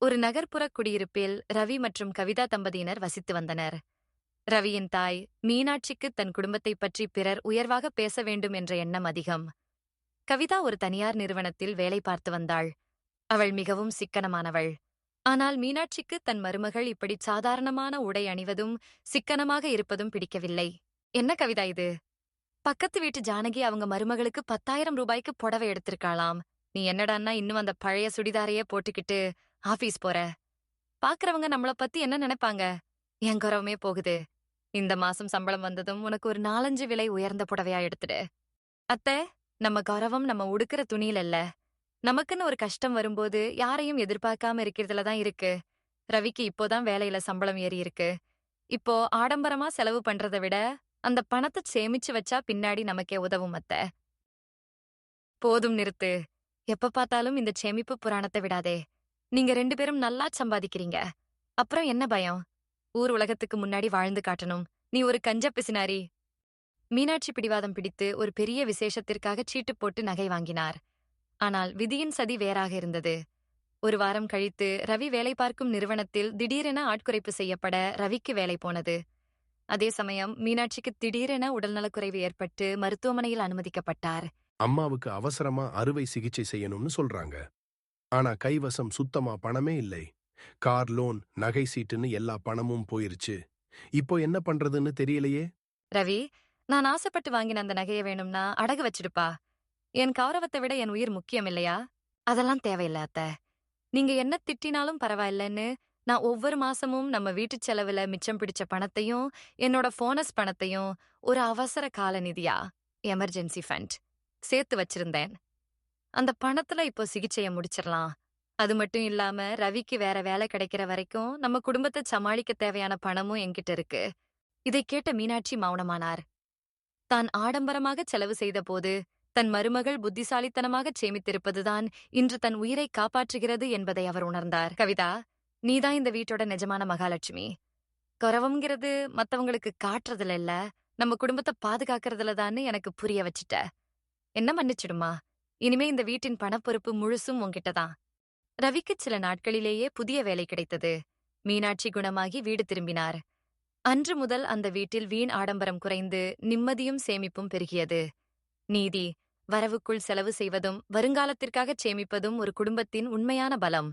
ஒரு நகர்ப்புற குடியிருப்பில் ரவி மற்றும் கவிதா தம்பதியினர் வசித்து வந்தனர். ரவியின் தாய் மீனாட்சிக்கு தன் குடும்பத்தைப் பற்றி பிறர் உயர்வாக பேச வேண்டும் என்ற எண்ணம் அதிகம். கவிதா ஒரு தனியார் நிறுவனத்தில் வேலை பார்த்து வந்தாள். அவள் மிகவும் சிக்கனமானவள். ஆனால் மீனாட்சிக்கு தன் மருமகள் இப்படி சாதாரணமான உடை அணிவதும் சிக்கனமாக இருப்பதும் பிடிக்கவில்லை. என்ன கவிதா இது? பக்கத்து வீட்டு ஜானகி அவங்க மருமகளுக்கு பத்தாயிரம் ரூபாய்க்கு புடவை எடுத்திருக்காளாம். நீ என்னடான்னா இன்னும் அந்த பழைய சுடிதாரையே போட்டுக்கிட்டு ஆபீஸ் போற. பாக்குறவங்க நம்மள பத்தி என்ன நினைப்பாங்க? என் குறவமே போகுது. இந்த மாசம் சம்பளம் வந்ததும் உனக்கு ஒரு நாலஞ்சு விலை உயர்ந்த புடவையா எடுத்துடு. அத்தை நம்ம கௌரவம் நம்ம உடுக்கிற துணியில இல்ல. நமக்குன்னு ஒரு கஷ்டம் வரும்போது யாரையும் எதிர்பார்க்காம இருக்கிறதுல தான் இருக்கு. ரவிக்கு இப்போதான் வேலையில சம்பளம் ஏறி இருக்கு. இப்போ ஆடம்பரமா செலவு பண்றதை விட அந்த பணத்தை சேமிச்சு வச்சா பின்னாடி நமக்கே உதவும் அத்தை. போதும் நிறுத்து. எப்ப பார்த்தாலும் இந்த சேமிப்பு புராணத்தை விடாதே. நீங்க ரெண்டு பேரும் நல்லா சம்பாதிக்கிறீங்க. அப்புறம் என்ன பயம்? ஊர் உலகத்துக்கு முன்னாடி வாழ்ந்து காட்டணும். நீ ஒரு கஞ்ச பிசினாரி. மீனாட்சி பிடிவாதம் பிடித்து ஒரு பெரிய விசேஷத்திற்காக சீட்டு போட்டு நகை வாங்கினார். ஆனால் விதியின் சதி வேறாக இருந்தது. ஒரு வாரம் கழித்து ரவி வேலை பார்க்கும் நிறுவனத்தில் திடீரென ஆட்குறைப்பு செய்யப்பட ரவிக்கு வேலை போனது. அதே சமயம் மீனாட்சிக்கு திடீரென உடல்நலக்குறைவு ஏற்பட்டு மருத்துவமனையில் அனுமதிக்கப்பட்டார். அம்மாவுக்கு அவசரமா அறுவை சிகிச்சை செய்யணும்னு சொல்றாங்க. ஆனா கைவசம் சுத்தமா பணமே இல்லை. கார் லோன் நகை சீட்டுன்னு எல்லா பணமும் போயிருச்சு. இப்போ என்ன பண்றதுன்னு தெரியலையே? ரவி நான் ஆசைப்பட்டு வாங்கின அந்த நகையை வேணும்னா அடகு வச்சிடுப்பா. என் கௌரவத்தை விட என் உயிர் முக்கியம் இல்லையா? அதெல்லாம் தேவையில்ல அத்த. நீங்க என்ன திட்டினாலும் பரவாயில்லன்னு நான் ஒவ்வொரு மாசமும் நம்ம வீட்டுச் செலவுல மிச்சம் பிடிச்ச பணத்தையும் என்னோட போனஸ் பணத்தையும் ஒரு அவசர கால நிதியா எமர்ஜென்சி ஃபண்ட் சேர்த்து வச்சிருந்தேன். அந்த பணத்துல இப்போ சிகிச்சைய முடிச்சிடலாம் அது மட்டும் இல்லாம ரவிக்கு வேற வேலை கிடைக்கிற வரைக்கும் நம்ம குடும்பத்தை சமாளிக்க தேவையான பணமும் என்கிட்ட இருக்கு. இதை கேட்ட மீனாட்சி மௌனமானார். தான் ஆடம்பரமாக செலவு செய்த போது தன் மருமகள் புத்திசாலித்தனமாக சேமித்திருப்பதுதான் இன்று தன் உயிரை காப்பாற்றுகிறது என்பதை அவர் உணர்ந்தார். கவிதா நீதான் இந்த வீட்டோட நிஜமான மகாலட்சுமி. குறவங்கிறது மத்தவங்களுக்கு காட்டுறதுல இல்ல நம்ம குடும்பத்தை பாதுகாக்கறதுல தான்னு எனக்கு புரிய வச்சுட்ட. என்ன மன்னிச்சிடுமா? இனிமே இந்த வீட்டின் பணப்பொறுப்பு முழுசும் உங்கிட்டதான் ரவிக்கு சில நாட்களிலேயே புதிய வேலை கிடைத்தது. மீனாட்சி குணமாகி வீடு திரும்பினார். அன்று முதல் அந்த வீட்டில் வீண் ஆடம்பரம் குறைந்து நிம்மதியும் சேமிப்பும் பெருகியது. நீதி வரவுக்குள் செலவு செய்வதும் வருங்காலத்திற்காக சேமிப்பதும் ஒரு குடும்பத்தின் உண்மையான பலம்.